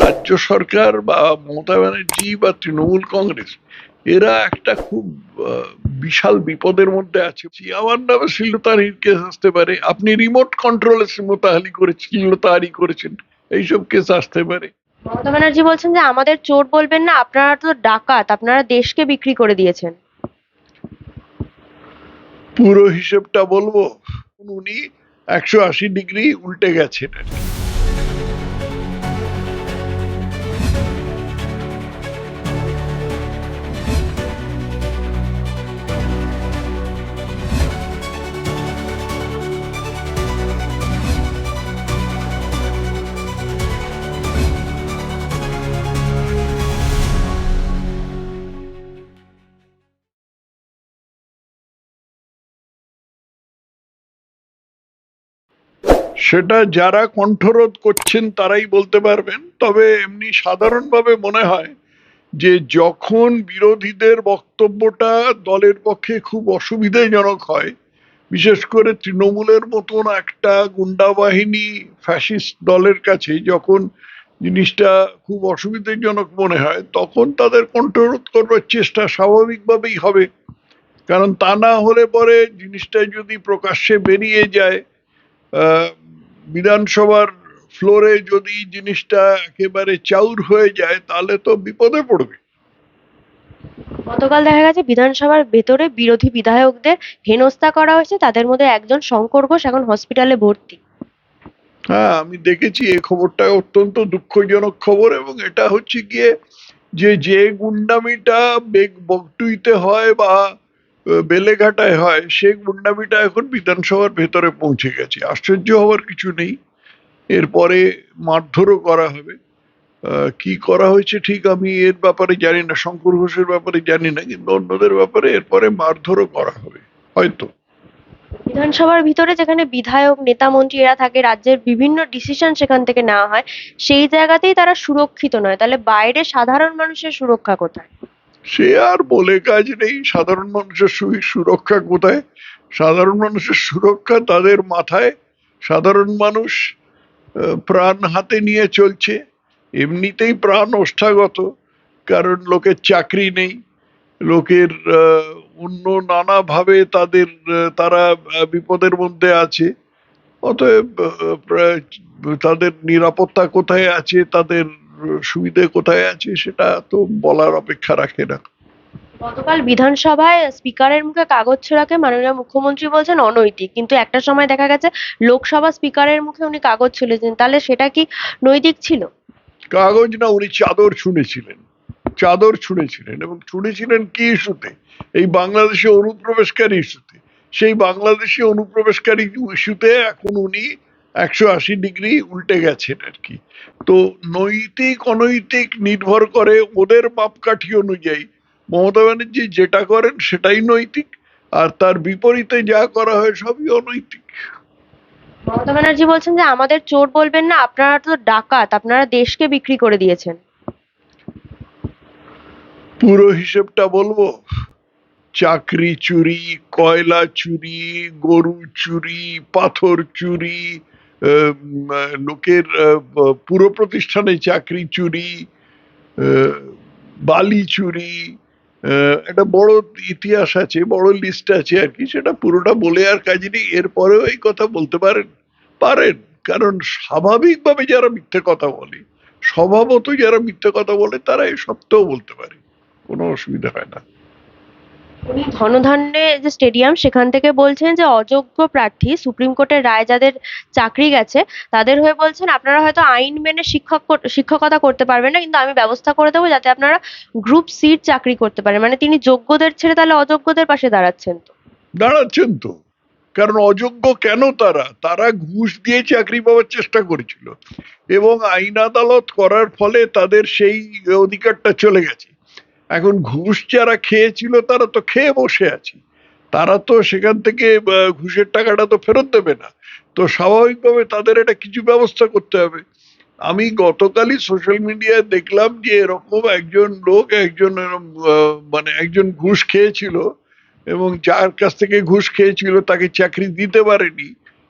রাজ্য সরকার বা মমতা ব্যানার্জি বা তৃণমূল কংগ্রেস এরা একটা খুব বিশাল বিপদের মধ্যে আছে। আমার নামে শ্লীলতাহারির কেস আসতে পারে আপনি রিমোট কন্ট্রোলে শ্লীলতাহারি করেছেন শ্লীলতাহারি করেছেন এইসব কেস আসতে পারে। মমতা ব্যানার্জি বলছেন যে আমাদের চোর বলবেন না আপনারা তো ডাকাত আপনারা দেশকে বিক্রি করে দিয়েছেন। পুরো হিসেবটা বলব উনি একশো আশি ডিগ্রি উল্টে গেছেন আর কি। সেটা যারা কণ্ঠরোধ করছেন তারাই বলতে পারবেন। তবে এমনি সাধারণভাবে মনে হয় যে যখন বিরোধীদের বক্তব্যটা দলের পক্ষে খুব অসুবিধাজনক হয়, বিশেষ করে তৃণমূলের মতন একটা গুন্ডা বাহিনী ফ্যাসিস্ট দলের কাছে যখন জিনিসটা খুব অসুবিধাজনক মনে হয়, তখন তাদের কণ্ঠরোধ করবার চেষ্টা স্বাভাবিকভাবেই হবে। কারণ তা না হলে পরে জিনিসটা যদি প্রকাশ্যে বেরিয়ে যায় বিধানসভার ফ্লোরে যদি জিনিসটা একেবারে চাউর হয়ে যায় তাহলে তো বিপদে পড়বে। গতকাল দেখা গেছে বিধানসভার ভেতরে বিরোধী বিধায়কদের হেনস্থা করা হয়েছে তাদের মধ্যে একজন শঙ্কর ঘোষ এখন হসপিটালে ভর্তি। হ্যাঁ আমি দেখেছি এই খবরটা অত্যন্ত দুঃখজনক খবর এবং এটা হচ্ছে গিয়ে যে যে গুন্ডামিটা বেগ বকটুইতে হয় বা বেলেঘাটায় হয়, সেই গুন্ডামিটা এখন বিধানসভার ভেতরে পৌঁছে গেছে। আশ্চর্য হওয়ার কিছু নেই। এরপরে মারধরও করা হবে। কি করা হয়েছে ঠিক আমি এর ব্যাপারে জানি না, শঙ্কর ঘোষের ব্যাপারে জানি না, কিন্তু অন্যদের ব্যাপারে এরপরে মারধরও করা হবে, হয়তো। বিধানসভার ভিতরে যেখানে বিধায়ক, নেতা মন্ত্রী এরা থাকে, রাজ্যের বিভিন্ন ডিসিশন সেখান থেকে নেওয়া হয়, সেই জায়গাতেই তারা সুরক্ষিত নয়। তাহলে বাইরে সাধারণ মানুষের সুরক্ষা কোথায়? সে আর বলে কাজ নেই। সাধারণ মানুষের সুরক্ষা কোথায়? সাধারণ মানুষের সুরক্ষা তাদের মাথায়। সাধারণ মানুষ প্রাণ হাতে নিয়ে চলছে। এমনিতেই প্রাণ ওষ্ঠাগত, কারণ লোকের চাকরি নেই। লোকের অন্য নানাভাবে তাদের তারা বিপদের মধ্যে আছে। অতএব তাদের নিরাপত্তা কোথায় আছে? তাদের সুবিধে কোথায় আছে সেটা তো বলার অপেক্ষা রাখে না। গতকাল বিধানসভায় স্পিকারের মুখে কাগজ ছোড়াকে মাননীয় মুখ্যমন্ত্রী বলছেন অনৈতিক। কিন্তু একটা সময় দেখা গেছে লোকসভা স্পিকারের মুখে উনি কাগজ ছুলেছেন তাহলে সেটা কি নৈতিক ছিল? কাগজ না উনি চাদর ছুঁড়েছিলেন। চাদর ছুঁড়েছিলেন এবং ছুঁড়েছিলেন কি ইস্যুতে? এই বাংলাদেশে অনুপ্রবেশকারী ইস্যুতে। সেই বাংলাদেশি অনুপ্রবেশকারী ইস্যুতে এখন উনি একশো আশি ডিগ্রি উল্টে গেছেন আর কি। তো নৈতিক অনৈতিক নির্ভর করে ওদের মাপকাঠি অনুযায়ী মমতা ব্যানার্জি যেটা করেন সেটাই নৈতিক আর তার বিপরীতে যা করা হয় সবই অনৈতিক। মমতা ব্যানার্জি বলছেন যে আমাদের চোর বলবেন না আপনারা তো ডাকাত আপনারা দেশকে বিক্রি করে দিয়েছেন। পুরো হিসেবটা বলব? চাকরি চুরি কয়লা চুরি গরু চুরি পাথর চুরি লোকের পুরো প্রতিষ্ঠানে চাকরি চুরি বালি চুরি একটা বড় ইতিহাস আছে, বড় লিস্ট আছে আর কি, সেটা পুরোটা বলে আর কাজ নেই, এরপরেও এই কথা বলতে পারেন পারেন। কারণ স্বাভাবিকভাবে যারা মিথ্যে কথা বলে স্বভাবত যারা মিথ্যে কথা বলে, তারা এই সত্ত্বেও বলতে পারে, কোনো অসুবিধা হয় না। উনি ধনধান্যে যে স্টেডিয়াম, সেখান থেকে বলছেন যে অযোগ্য প্রার্থী, সুপ্রিম কোর্টের রায় যাদের চাকরি গেছে, তাদের হয়ে বলছেন, আপনারা হয়তো আইন মেনে শিক্ষক শিক্ষকতা করতে পারবেন না, কিন্তু আমি ব্যবস্থা করে দেবো যাতে আপনারা গ্রুপ সির চাকরি করতে পারেন। মানে তিনি যোগ্যদের ছেড়ে তাহলে অযোগ্যদের পাশে দাঁড়াচ্ছেন তো? দাঁড়াচ্ছেন তো। কারণ অযোগ্য কেন তারা? তারা ঘুষ দিয়ে চাকরি পাওয়ার চেষ্টা করেছিল। এবং আইন আদালত করার ফলে তাদের সেই অধিকারটা চলে গেছে। এখন ঘুষ যারা খেয়েছিল, তারা তো খেয়ে বসে আছে। তারা তো সেখান থেকে ঘুষের টাকাটা তো ফেরত দেবে না। তো স্বাভাবিকভাবে তাদের এটা কিছু ব্যবস্থা করতে হবে। আমি গতকালই সোশ্যাল মিডিয়ায় দেখলাম যে এরকম একজন লোক, একজন মানে একজন ঘুষ খেয়েছিল এবং যার কাছ থেকে ঘুষ খেয়েছিল, তাকে চাকরি দিতে পারেনি।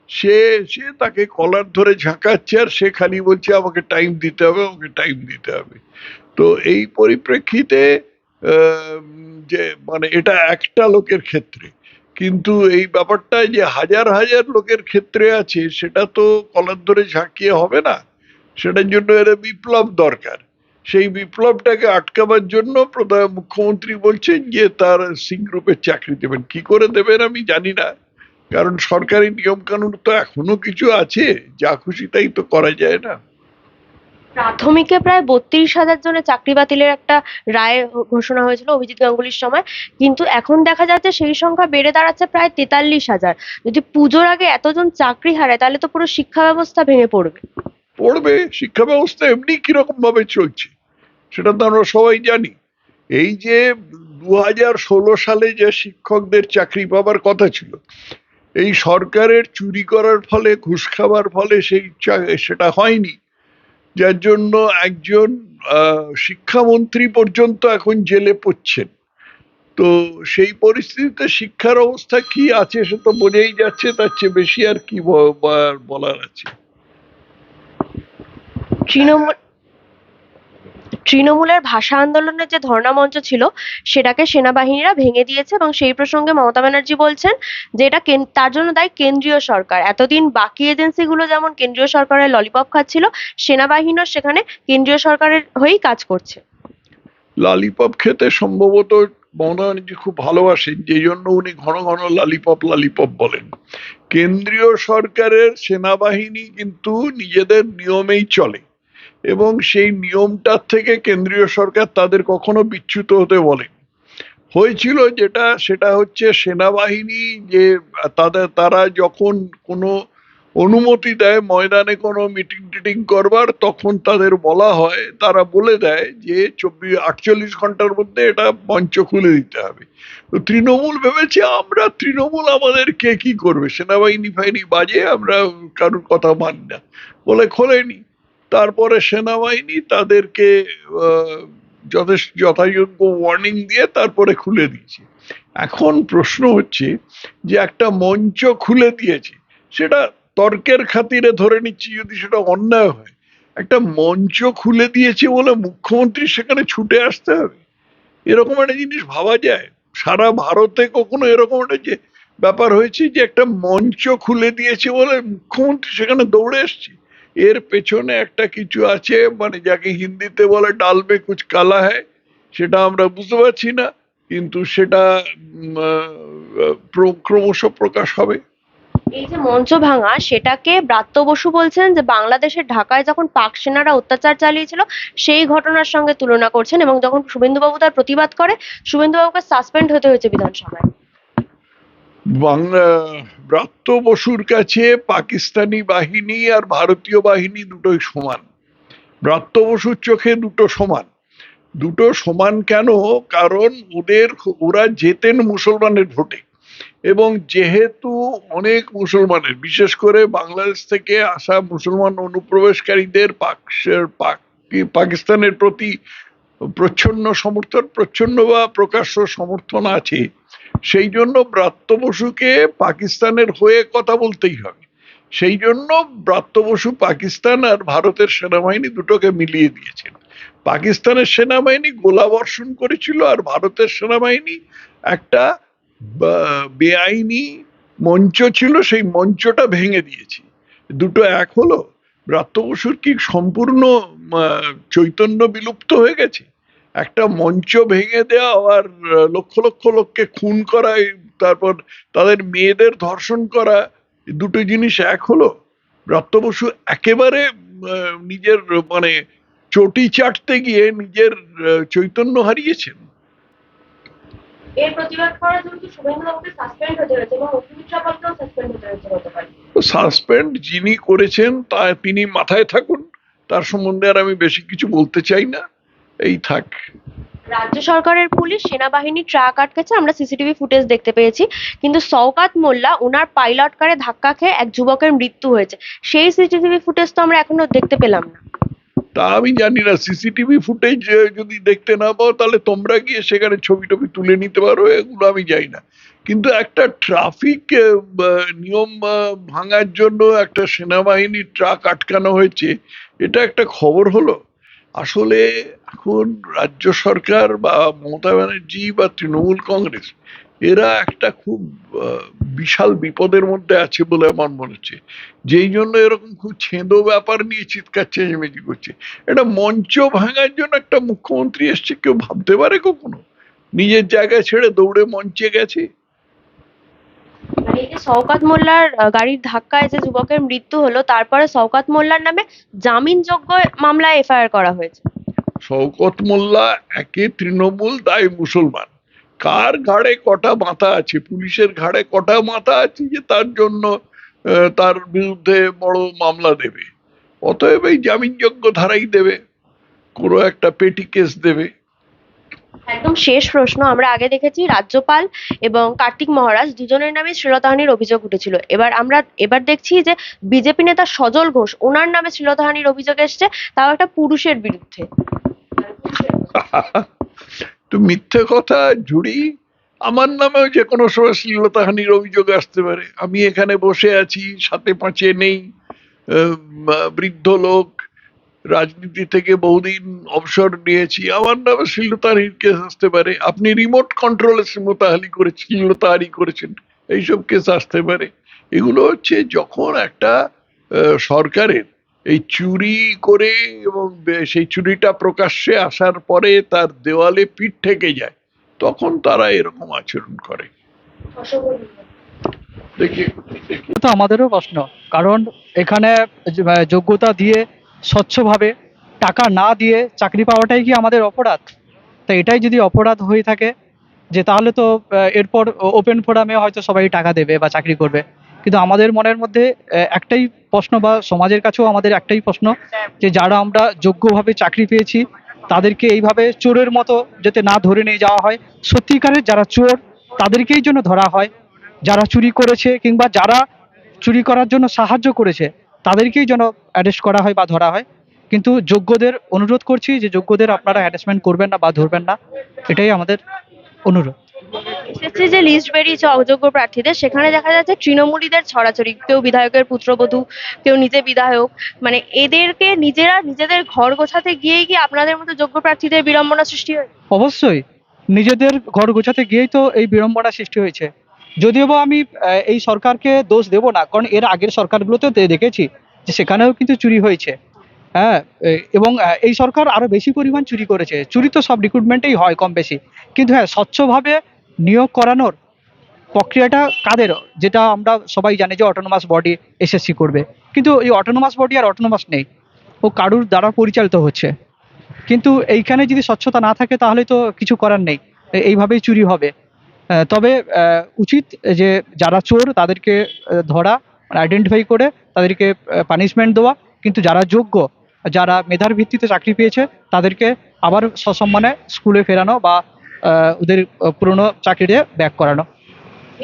সে সে তাকে কলার ধরে ঝাঁকাচ্ছে আর সে খালি বলছে, আমাকে টাইম দিতে হবে, আমাকে টাইম দিতে হবে। তো এই পরিপ্রেক্ষিতে যে মানে এটা একটা লোকের ক্ষেত্রে। কিন্তু এই ব্যাপারটা যে হাজার হাজার লোকের ক্ষেত্রে আছে, সেটা তো কলার ধরে ঝাঁকিয়ে হবে না। সেটার জন্য এর বিপ্লব দরকার। সেই বিপ্লবটাকে আটকাবার জন্য প্রধান মুখ্যমন্ত্রী বলছেন যে, তার সিং গ্রুপের চাকরি দেবেন। কি করে দেবেন আমি জানি না। কারণ সরকারি নিয়ম কানুন তো এখনও কিছু আছে, যা খুশি তাই তো করা যায় না। প্রাথমিকে প্রায় বত্রিশ হাজার জনের চাকরি বাতিলের একটা রায় ঘোষণা হয়েছিল অভিজিৎ গাঙ্গুলির সময়। কিন্তু এখন দেখা যাচ্ছে সেই সংখ্যা বেড়ে দাঁড়াচ্ছে প্রায় তেতাল্লিশ হাজার। যদি পুজোর আগে এতজন চাকরি হারায়, তাহলে তো পুরো শিক্ষা ব্যবস্থা ভেঙে পড়বে। পড়বে। শিক্ষা ব্যবস্থা এমনি কীরকম ভাবে চলছে, সেটা তো আমরা সবাই জানি। এই যে দু হাজার ষোলো সালে যে শিক্ষকদের চাকরি পাবার কথা ছিল, এই সরকারের চুরি করার ফলে, ঘুষ খাবার ফলে সেই সেটা হয়নি। যার জন্য একজন শিক্ষামন্ত্রী পর্যন্ত এখন জেলে পড়ছেন। তো সেই পরিস্থিতিতে শিক্ষার অবস্থা কি আছে সে তো বোঝাই যাচ্ছে, তার চেয়ে বেশি আর কি বলার আছে। তৃণমূল তৃণমূলের ভাষা আন্দোলনের যে ধর্ণা মঞ্চ ছিল, সেটাকে সেনাবাহিনীরা ভেঙে দিয়েছে এবং সেই প্রসঙ্গে মমতা ব্যানার্জি বলছেন যে এটা তার জন্য দায়ী কেন্দ্রীয় সরকার। এতদিন বাকি এজেন্সিগুলো যেমন কেন্দ্রীয় সরকারের ললিপপ খাচ্ছিল, সেনাবাহিনীও সেখানে কেন্দ্রীয় সরকারের হয়েই কাজ করছে। লালিপপ খেতে সম্ভবত মমতা ব্যানার্জি খুব ভালোবাসেন যে জন্য উনি ঘন ঘন লালিপপ লালিপপ বলেন। কেন্দ্রীয় সরকারের সেনাবাহিনী কিন্তু নিজেদের নিয়মেই চলে। এবং সেই নিয়মটার থেকে কেন্দ্রীয় সরকার তাদের কখনো বিচ্যুত হতে বলে। হয়েছিল যেটা, সেটা হচ্ছে সেনাবাহিনী যে, তাদের, তারা যখন কোনো অনুমতি দেয়, ময়দানে কোনো মিটিং টিটিং করবার, তখন তাদের বলা হয়, তারা বলে দেয় যে চব্বিশ আটচল্লিশ ঘণ্টার মধ্যে এটা মঞ্চ খুলে দিতে হবে। তো তৃণমূল ভেবেছে, আমরা তৃণমূল, আমাদের কে কি করবে? সেনাবাহিনী ফাইনি বাজে, আমরা কারোর কথা মানি না। বলে খোলেনি। তারপরে সেনাবাহিনী তাদেরকে যথেষ্ট যথাযোগ্য ওয়ার্নিং দিয়ে তারপরে খুলে দিয়েছে। এখন প্রশ্ন হচ্ছে যে একটা মঞ্চ খুলে দিয়েছে, সেটা তর্কের খাতিরে ধরে নিচ্ছি যদি সেটা অন্যায় হয়, একটা মঞ্চ খুলে দিয়েছে বলে মুখ্যমন্ত্রী সেখানে ছুটে আসতে হবে? এরকম একটা জিনিস ভাবা যায়। সারা ভারতে কখনো এরকম একটা যে ব্যাপার হয়েছে যে একটা মঞ্চ খুলে দিয়েছে বলে মুখ্যমন্ত্রী সেখানে দৌড়ে এসছে? এর পেছনে একটা কিছু আছে মানে যাকে হিন্দিতে বলে ডালবে কুচ কালা হ্যায়, সেটা আমরা বুঝতে পারছি না, কিন্তু সেটা ক্রমশ প্রকাশ হবে। এই যে মঞ্চ ভাঙা, সেটাকে ব্রাত্য বসু বলছেন যে বাংলাদেশের ঢাকায় যখন পাক সেনারা অত্যাচার চালিয়েছিল, সেই ঘটনার সঙ্গে তুলনা করছেন এবং যখন শুভেন্দুবাবু তার প্রতিবাদ করে, শুভেন্দুবাবুকে সাসপেন্ড হতে হয়েছে বিধানসভায়। বাংলা, ব্রাত্য বসুর কাছে পাকিস্তানি বাহিনী আর ভারতীয় বাহিনী দুটোই সমান। ব্রাত্য বসুর চোখে দুটো সমান। দুটো সমান কেন? কারণ ওদের, ওরা যেতেন মুসলমানের ভোটে। এবং যেহেতু অনেক মুসলমানের, বিশেষ করে বাংলাদেশ থেকে আসা মুসলমান অনুপ্রবেশকারীদের পাক- পাক- পাকিস্তানের প্রতি প্রচ্ছন্ন সমর্থন, প্রচ্ছন্ন বা প্রকাশ্য সমর্থন আছে। সেই জন্য ব্রাত্য বসুকে পাকিস্তানের হয়ে কথা বলতেই হবে। সেই জন্য ব্রাত্য বসু পাকিস্তান আর ভারতের সেনাবাহিনী দুটোকে মিলিয়ে দিয়েছেন পাকিস্তানের সেনাবাহিনী গোলাবর্ষণ করেছিল আর ভারতের সেনাবাহিনী একটা বেআইনি মঞ্চ ছিল, সেই মঞ্চটা ভেঙে দিয়েছি। দুটো এক হলো ব্রাত্য বসুর কি সম্পূর্ণ চৈতন্য বিলুপ্ত হয়ে গেছে? একটা মঞ্চ ভেঙে দেওয়া আর লক্ষ লক্ষ লোককে খুন করা তারপর তাদের মেয়েদের ধর্ষণ করা দুটো জিনিস এক হলো। ব্রাত্য বসু একেবারে নিজের মানে চটি চাটতে গিয়ে নিজের চৈতন্য হারিয়েছেন। এর প্রতিবাদ করার জন্য সাসপেন্ড হতে হয়েছে এবং সাসপেন্ড হতে হয়েছে সাসপেন্ড যিনি করেছেন তা তিনি মাথায় থাকুন। তার সম্বন্ধে আর আমি বেশি কিছু বলতে চাই না। এই থাক। রাজ্য সরকারের পুলিশ সেনাবাহিনী ট্রাক আটকেছে আমরা সিসিটিভি ফুটেজ দেখতে পেয়েছি। কিন্তু সৌকাত মোল্লা ওনার পাইলট কারে ধাক্কা খেয়ে এক যুবকের মৃত্যু হয়েছে। সেই সিসিটিভি ফুটেজ তো আমরা এখনও দেখতে পেলাম না। তা আমি জানি না সিসিটিভি ফুটেজ যদি দেখতে না পাও তাহলে তোমরা গিয়ে সেখানে ছবি টবি তুলে নিতে পারো এগুলো আমি জানি না। কিন্তু একটা ট্রাফিক নিয়ম ভাঙার জন্য একটা সেনাবাহিনীর ট্রাক আটকানো হয়েছে এটা একটা খবর হলো? আসলে এখন রাজ্য সরকার বা মমতা ব্যানার্জি বা তৃণমূল কংগ্রেস, এরা একটা খুব বিশাল বিপদের মধ্যে আছে বলে আমার মনে হচ্ছে। যেই জন্য এরকম খুব ছেঁদো ব্যাপার নিয়ে চিৎকার, চেঁচামেচি করছে। এটা মঞ্চ ভাঙার জন্য একটা মুখ্যমন্ত্রী এসছে, কেউ ভাবতে পারে কখনো? নিজের জায়গা ছেড়ে দৌড়ে মঞ্চে গেছে? যে শওকাত মোল্লার গাড়ির ধাক্কায় যে যুবকের মৃত্যু হলো। তারপরে শওকাত মোল্লার নামে জামিনযোগ্য মামলায় এফআইআর করা হয়েছে। শওকত মোল্লা একে তৃণমূল দায় মুসলমান। কার ঘাড়ে কটা মাথা আছে? পুলিশের ঘাড়ে কটা মাথা আছে যে তার জন্য তার বিরুদ্ধে বড় মামলা দেবে? অতএব এই জামিনযোগ্য ধারাই দেবে। কোনো একটা পেটি কেস দেবে। একদম শেষ প্রশ্ন। আমরা আগে দেখেছি রাজ্যপাল এবং কার্তিক মহারাজ দুজনের নামে শ্লীলতাহানির অভিযোগ উঠেছিল। এবার আমরা এবার দেখছি যে বিজেপি নেতা সজল ঘোষ ওনার নামে শ্লীলতাহানির অভিযোগ এসছে, তাও একটা পুরুষের বিরুদ্ধে। তো মিথ্যে কথা, ঝুড়ি। আমার নামেও যে কোনো সময় শ্লীলতাহানির অভিযোগ আসতে পারে। আমি এখানে বসে আছি, সাথে পাঁচে নেই বৃদ্ধ লোক রাজনীতি থেকে বহুদিন অবসর নিয়েছি। আমার নামে শ্লীলতাহানির কেস আসতে পারে। আপনি রিমোট কন্ট্রোলে শ্লীলতাহানি করে শ্লীলতাহানি করেছেন, এইসব কেস আসতে পারে। এগুলো হচ্ছে যখন একটা সরকারের এই চুরি করে এবং সেই চুরিটা প্রকাশ্যে আসার পরে তার দেওয়ালে পিঠ থেকে যায়, তখন তারা এরকম আচরণ করে। দেখি আমাদেরও প্রশ্ন। কারণ এখানে যোগ্যতা দিয়ে স্বচ্ছভাবে টাকা না দিয়ে চাকরি পাওয়াটাই কি আমাদের অপরাধ? তা এটাই যদি অপরাধ হয়ে থাকে, যে তাহলে তো এরপর ওপেন ফোরামে হয়তো সবাই টাকা দেবে বা চাকরি করবে। কিন্তু আমাদের মনের মধ্যে একটাই প্রশ্ন বা সমাজের কাছেও আমাদের একটাই প্রশ্ন, যে যারা আমরা যোগ্যভাবে চাকরি পেয়েছি, তাদেরকে এইভাবে চোরের মতো যাতে না ধরে নিয়ে যাওয়া হয়। সত্যিকারের যারা চোর, তাদেরকেই জন্য ধরা হয়। যারা চুরি করেছে কিংবা যারা চুরি করার জন্য সাহায্য করেছে তাদেরকেই যেন অ্যারেস্ট করা হয় বা ধরা হয়। কিন্তু যোগ্যদের অনুরোধ করছি যে যোগ্যদের আপনারা হ্যারাসমেন্ট করবেন না বা ধরবেন না এটাই আমাদের অনুরোধ। এসএসসি যে লিস্ট বেরিয়েছে অযোগ্য প্রার্থীদের সেখানে দেখা যাচ্ছে তৃণমূলীদের ছড়াছড়ি। কেউ বিধায়কের পুত্রবধূ কেউ নিজে বিধায়ক। মানে এদেরকে নিজেরা নিজেদের ঘর গোছাতে গিয়েই কি আপনাদের মতো যোগ্য প্রার্থীদের বিড়ম্বনা সৃষ্টি হয় অবশ্যই। নিজেদের ঘর গোছাতে গিয়েই তো এই বিড়ম্বনা সৃষ্টি হয়েছে। যদিও বা আমি এই সরকারকে দোষ দেব না, কারণ এর আগের সরকারগুলোতে দেখেছি যে সেখানেও কিন্তু চুরি হয়েছে। হ্যাঁ এবং এই সরকার আরও বেশি পরিমাণ চুরি করেছে। চুরি তো সব রিক্রুটমেন্টেই হয় কম বেশি। কিন্তু হ্যাঁ স্বচ্ছভাবে নিয়োগ করানোর প্রক্রিয়াটা কাদের? যেটা আমরা সবাই জানি যে অটোনোমাস বডি এসএসসি করবে। কিন্তু এই অটোনোমাস বডি আর অটোনোমাস নেই। ও কারুর দ্বারা পরিচালিত হচ্ছে। কিন্তু এইখানে যদি স্বচ্ছতা না থাকে, তাহলে তো কিছু করার নেই। এইভাবেই চুরি হবে। তবে উচিত যে যারা চোর তাদেরকে ধরা আইডেন্টিফাই করে তাদেরকে পানিশমেন্ট দেওয়া। কিন্তু যারা যোগ্য যারা মেধার ভিত্তিতে চাকরি পেয়েছে তাদেরকে আবার সসম্মানে স্কুলে ফেরানো বা ওদের পুরনো চাকরিতে ব্যাক করানো।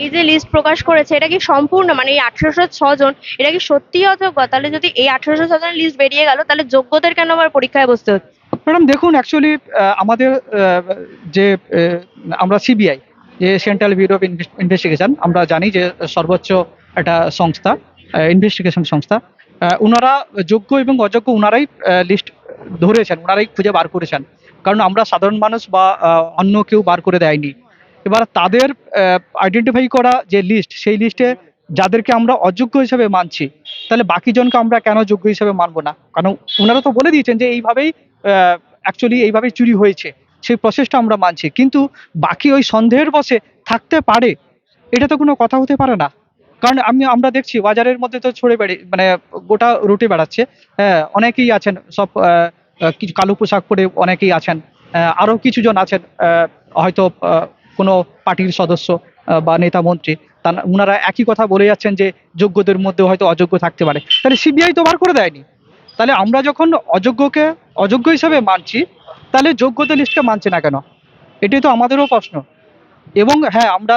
এই যে লিস্ট প্রকাশ করেছে এটা কি সম্পূর্ণ? মানে এই আঠারোশো ছজন এটা কি সত্যিই অযোগ্য? তাহলে যদি এই আঠারোশো জন লিস্ট বেরিয়ে গেল তাহলে যোগ্যদের কেন আবার পরীক্ষায় বসতে হচ্ছে? ম্যাডাম দেখুন অ্যাকচুয়ালি আমাদের যে আমরা সিবিআই যে সেন্ট্রাল ব্যুরো অফ ইনভেস্টিগেশন আমরা জানি যে সর্বোচ্চ একটা সংস্থা ইনভেস্টিগেশন সংস্থা ওনারা যোগ্য এবং অযোগ্য ওনারাই লিস্ট ধরেছেন ওনারাই খুঁজে বার করেছেন। কারণ আমরা সাধারণ মানুষ বা অন্য কেউ বার করে দেয়নি। এবার তাদের আইডেন্টিফাই করা যে লিস্ট সেই লিস্টে যাদেরকে আমরা অযোগ্য হিসেবে মানছি, তাহলে বাকি জনকে আমরা কেন যোগ্য হিসেবে মানবো না? কারণ ওনারা তো বলে দিয়েছেন যে এইভাবেই অ্যাকচুয়ালি এইভাবেই চুরি হয়েছে। সেই প্রসেসটা আমরা মানছি। কিন্তু বাকি ওই সন্দেহের বসে থাকতে পারে, এটা তো কোনো কথা হতে পারে না। কারণ আমি, আমরা দেখছি বাজারের মধ্যে তো ছড়ে বেড়ে মানে গোটা রুটে বেড়াচ্ছে। হ্যাঁ অনেকেই আছেন, সব কিছু কালো পোশাক পরে অনেকেই আছেন। আরও আরও কিছু জন আছেন হয়তো কোনো পার্টির সদস্য বা নেতা মন্ত্রী। তা ওনারা একই কথা বলে যাচ্ছেন যে যোগ্যদের মধ্যে হয়তো অযোগ্য থাকতে পারে। তাহলে সিবিআই তো বার করে দেয়নি। তাহলে আমরা যখন অযোগ্যকে, অযোগ্য হিসাবে মানছি তাহলে যোগ্যতা লিস্টকে মানছে না কেন? এটাই তো আমাদেরও প্রশ্ন। এবং হ্যাঁ আমরা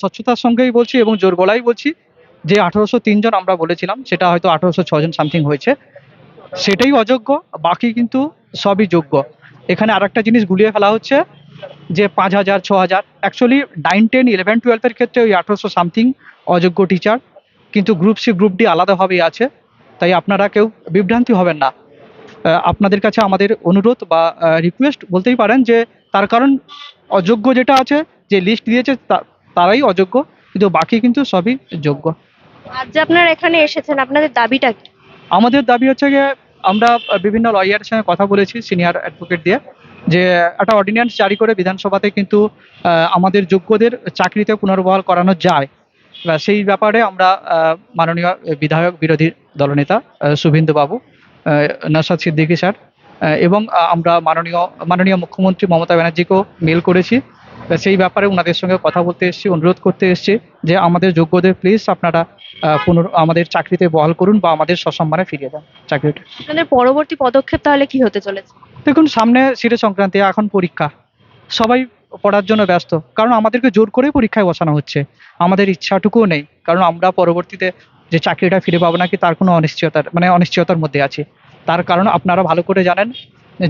স্বচ্ছতার সঙ্গেই বলছি এবং জোর গলায় বলছি যে আঠারোশো জন আমরা বলেছিলাম, সেটা হয়তো আঠারোশো জন সামথিং হয়েছে। সেটাই অযোগ্য, বাকি কিন্তু সবই যোগ্য। এখানে আরেকটা জিনিস গুলিয়ে ফেলা হচ্ছে যে পাঁচ হাজার, ছ হাজার অ্যাকচুয়ালি নাইন টেন ইলেভেন টুয়েলভের ক্ষেত্রে ওই আঠারোশো সামথিং অযোগ্য টিচার কিন্তু গ্রুপ সি গ্রুপ ডি আলাদাভাবেই আছে। তাই আপনারা কেউ বিভ্রান্তি হবেন না। আপনাদের কাছে আমাদের অনুরোধ বা রিকোয়েস্ট বলতেই পারেন যে তার কারণ অযোগ্য যেটা আছে যে লিস্ট দিয়েছে তারাই অযোগ্য কিন্তু বাকি কিন্তু সবই যোগ্য। আজ যে আপনারা এখানে এসেছেন আপনাদের দাবিটা কি? আমাদের দাবি হচ্ছে যে আমরা বিভিন্ন লয়ারের সঙ্গে কথা বলেছি সিনিয়র অ্যাডভোকেট দিয়ে যে একটা অর্ডিন্যান্স জারি করে বিধানসভাতে কিন্তু আমাদের যোগ্যদের চাকরিতে পুনর্বহাল করানো যায়। সেই ব্যাপারে আমরা মাননীয় বিধায়ক বিরোধী দলনেতা শুভেন্দু বাবু নসাদ সিদ্দিকী স্যার। এবং আমরা মাননীয় মাননীয় মুখ্যমন্ত্রী মমতা ব্যানার্জিকেও মেল করেছি। সেই ব্যাপারে ওনাদের সঙ্গে কথা বলতে এসেছি অনুরোধ করতে এসেছি যে আমাদের যোগ্যদের প্লিজ আপনারা পুনর আমাদের চাকরিতে বহাল করুন বা আমাদের সসম্মানে ফিরিয়ে দেন চাকরিটা। আপনাদের পরবর্তী পদক্ষেপ তাহলে কি হতে চলেছে? দেখুন সামনে সিরে সংক্রান্তি এখন পরীক্ষা। সবাই পড়ার জন্য ব্যস্ত। কারণ আমাদেরকে জোর করেই পরীক্ষায় বসানো হচ্ছে। আমাদের ইচ্ছাটুকুও নেই। কারণ আমরা পরবর্তীতে যে চাকরিটা ফিরে পাবো নাকি তার কোনো অনিশ্চয়তার মানে অনিশ্চয়তার মধ্যে আছে। তার কারণ আপনারা ভালো করে জানেন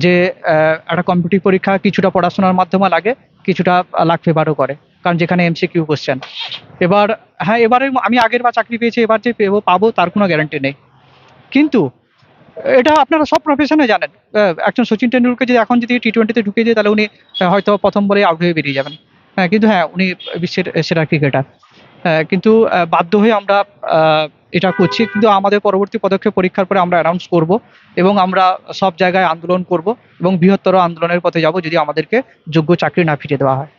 যে একটা কম্পিটিভ পরীক্ষা কিছুটা পড়াশোনার মাধ্যমে লাগে, কিছুটা লাখ ফেভারও করে, কারণ যেখানে এমসিকিউ কোশ্চেন এবার হ্যাঁ এবারে আমি আগের বার চাকরি পেয়েছি, এবার যে পেবো, পাবো, তার কোনো গ্যারান্টি নেই। কিন্তু, এটা আপনারা সব প্রফেশনে জানেন। একজন সচিন টেন্ডুলকার যদি এখন যদি টি টোয়েন্টিতে ঢুকে যায় তাহলে উনি হয়তো প্রথম বলে আউট হয়ে বেরিয়ে যাবেন। হ্যাঁ কিন্তু হ্যাঁ উনি বিশ্বের সেরা ক্রিকেটার কিন্তু বাধ্য হয়ে আমরা এটা করছি। কিন্তু আমাদের পরবর্তী পদক্ষেপ পরীক্ষার পরে আমরা অ্যানাউন্স করব এবং আমরা সব জায়গায় আন্দোলন করব এবং বৃহত্তর আন্দোলনের পথে যাব যদি আমাদেরকে যোগ্য চাকরি না ফিরিয়ে দেওয়া হয়।